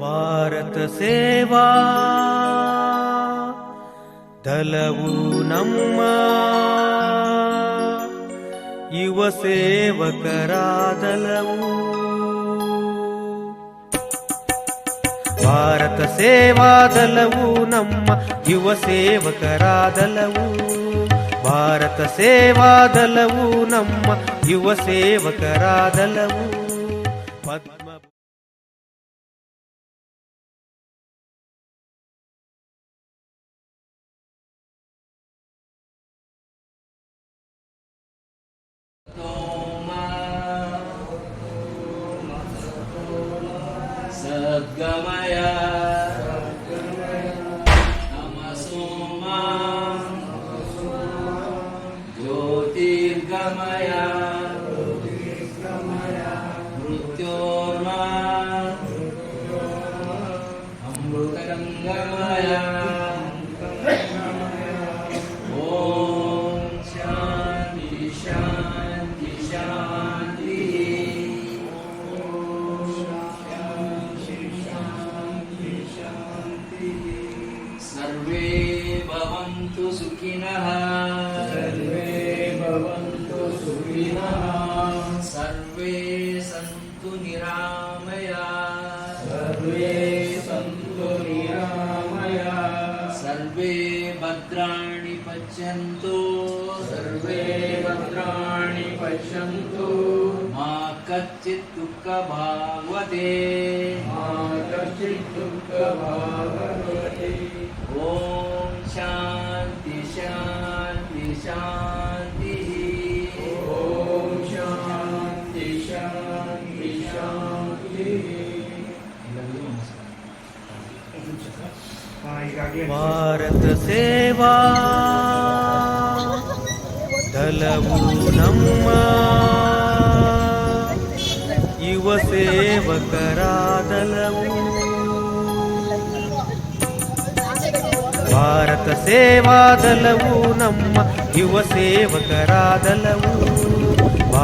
ಭಾರತ ಸೇವಾ. ದಲವು ನಮ್ಮ ಯುವ ಸೇವಕರ ದಲವು ಭಾರತ ಸೇವಾ ದಲವು ನಮ್ಮ ಯುವ ಸೇವಕರ ದಲವು ಭಾರತ ಸೇವಾ ದಲವು ನಮ್ಮ ಯುವ ಸೇವಕರ ದಲವು gama सर्वे भद्राणि पश्यन्तु। सर्वे भद्राणि पश्यन्तु। मा कश्चित् दुःखभाग्वते मा कश्चित् दुःखभाग्वते ॐ शान्ति शान्ति शान्तिः। ಭಾರತ ಸೇವಾ ದಲವು ನಮ್ಮ ಯುವ ಸೇವಕರ ದಲವು ಭಾರತ ಸೇವಾ ದಲವು ನಮ್ಮ ಯುವ ಸೇವಕರ ದಲವು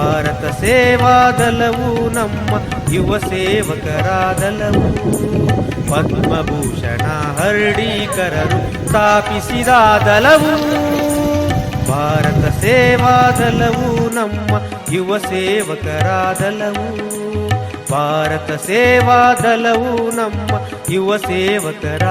ಭಾರತ ಸೇವಾ ದಲವು ನಮ್ಮ ಯುವ ಸೇವಕರ ದಲವು ಪದ್ಮಭೂಷಣ ಹರ್ಡೀಕರರು ಸ್ಥಾಪಿಸಿದ ದಲವು ಭಾರತ ಸೇವಾ ದಲವು ನಮ್ಮ ಯುವ ಸೇವಕರ ದಲವು ಭಾರತ ಸೇವಾ ದಲವು ನಮ್ಮ ಯುವ ಸೇವಕರ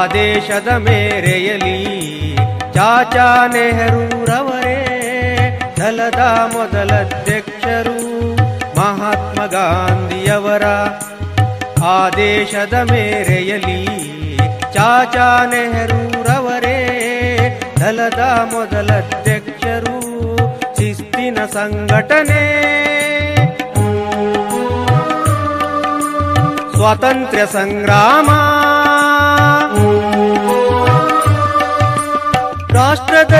ಆದೇಶದ ಮೇರೆಯಲಿ ಚಾಚಾ ನೆಹರೂರವರೇ ದಲದ ಮೊದಲಧ್ಯಕ್ಷರು ಮಹಾತ್ಮ ಗಾಂಧಿಯವರ. ಆದೇಶದ ಮೇರೆಯಲಿ ಚಾಚಾ ನೆಹರೂರವರೇ ದಲದ ಮೊದಲಧ್ಯಕ್ಷರು ಶಿಸ್ತಿನ ಸಂಘಟನೆ. ಸ್ವಾತಂತ್ರ್ಯ ಸಂಗ್ರಾಮ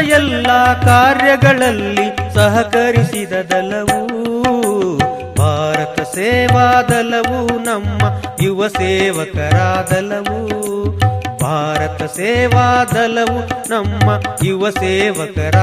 ಎಲ್ಲ ಕಾರ್ಯಗಳಲ್ಲಿ ಸಹಕರಿಸಿದ ದಲವು ಭಾರತ ಸೇವಾ ದಲವು ನಮ್ಮ ಯುವ ಸೇವಕರಾದಲವು, ಭಾರತ ಸೇವಾ ದಲವು ನಮ್ಮ ಯುವ ಸೇವಕರ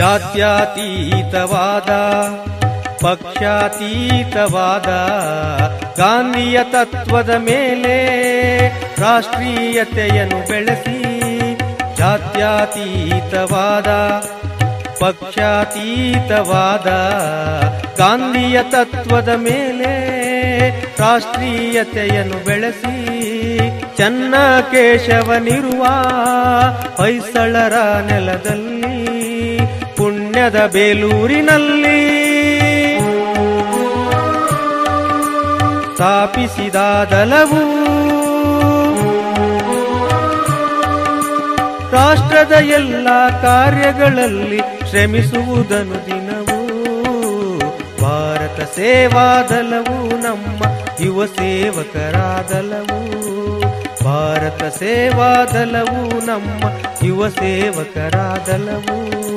ಜಾತ್ಯತೀತವಾದ, ಪಕ್ಷಾತೀತವಾದ, ಗಾಂಧಿಯ ತತ್ವದ ಮೇಲೆ ರಾಷ್ಟ್ರೀಯತೆಯನ್ನು ಬೆಳೆಸಿ ಜಾತ್ಯತೀತವಾದ, ಪಕ್ಷಾತೀತವಾದ, ಗಾಂಧಿಯ ತತ್ವದ ಮೇಲೆ ರಾಷ್ಟ್ರೀಯತೆಯನ್ನು ಬೆಳೆಸಿ ಚನ್ನ ಕೇಶವನಿರುವ ಹೊಯ್ಸಳರ ನೆಲದಲ್ಲಿ ಪುಣ್ಯದ ಬೇಲೂರಿನಲ್ಲಿ ಸ್ಥಾಪಿಸಿದ ದಲವು ರಾಷ್ಟ್ರದ ಎಲ್ಲ ಕಾರ್ಯಗಳಲ್ಲಿ ಶ್ರಮಿಸುವುದನು ದಿನವೂ, ಭಾರತ ಸೇವಾದಲವು, ನಮ್ಮ ಯುವ ಸೇವಕರಾದಲವು, ಭಾರತ ಸೇವಾದಲವು, ನಮ್ಮ ಯುವ ಸೇವಕರಾದಲವು.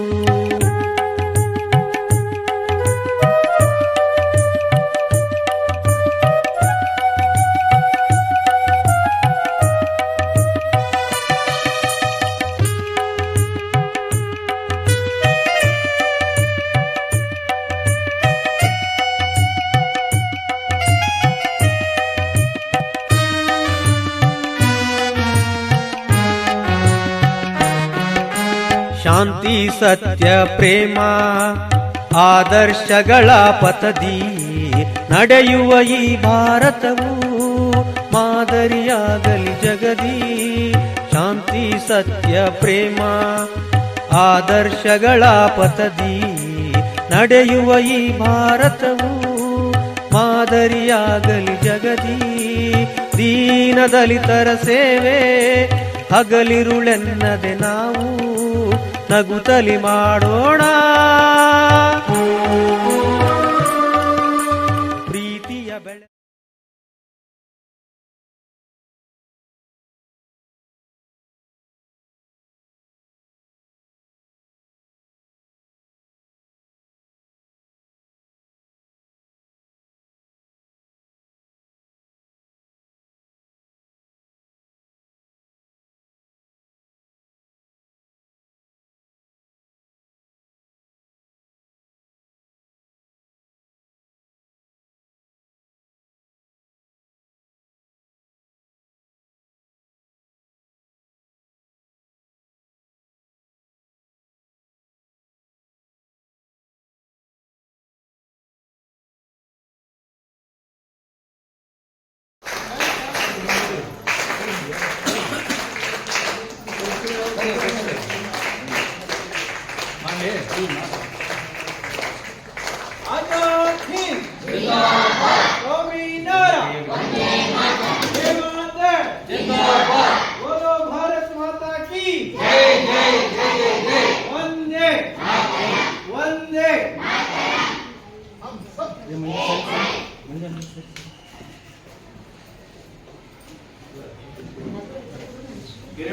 ಶಾಂತಿ, ಸತ್ಯ, ಪ್ರೇಮ, ಆದರ್ಶಗಳ ಪತದಿ ನಡೆಯುವ ಈ ಭಾರತವು ಮಾದರಿಯಾಗಲಿ ಜಗದಿ. ಶಾಂತಿ, ಸತ್ಯ, ಪ್ರೇಮ, ಆದರ್ಶಗಳ ಪತದಿ ನಡೆಯುವ ಈ ಭಾರತವು ಮಾದರಿಯಾಗಲಿ ಜಗದಿ. ದೀನ ದಲಿತರ ಸೇವೆ ಹಗಲಿರುಳೆನ್ನದೆ ನಾವು ನಗುತ್ತಲಿ ಮಾಡೋಣ.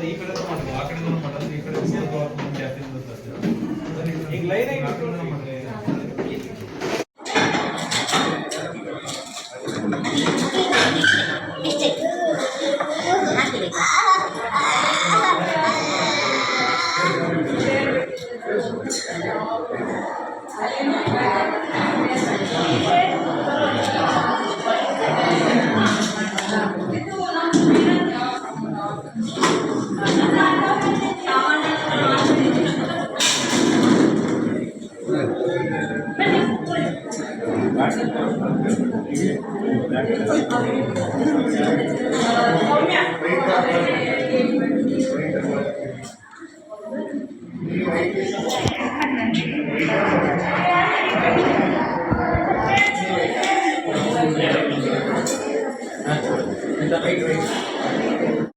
ಈ ಕಡೆ ಮಾಡ್ಬೇಕು ಆ ಕಡೆ ಮಾಡೋದು ಈ ಕಡೆ ಜಾಸ್ತಿ ಈಗ ಲೈನ್ Thank you.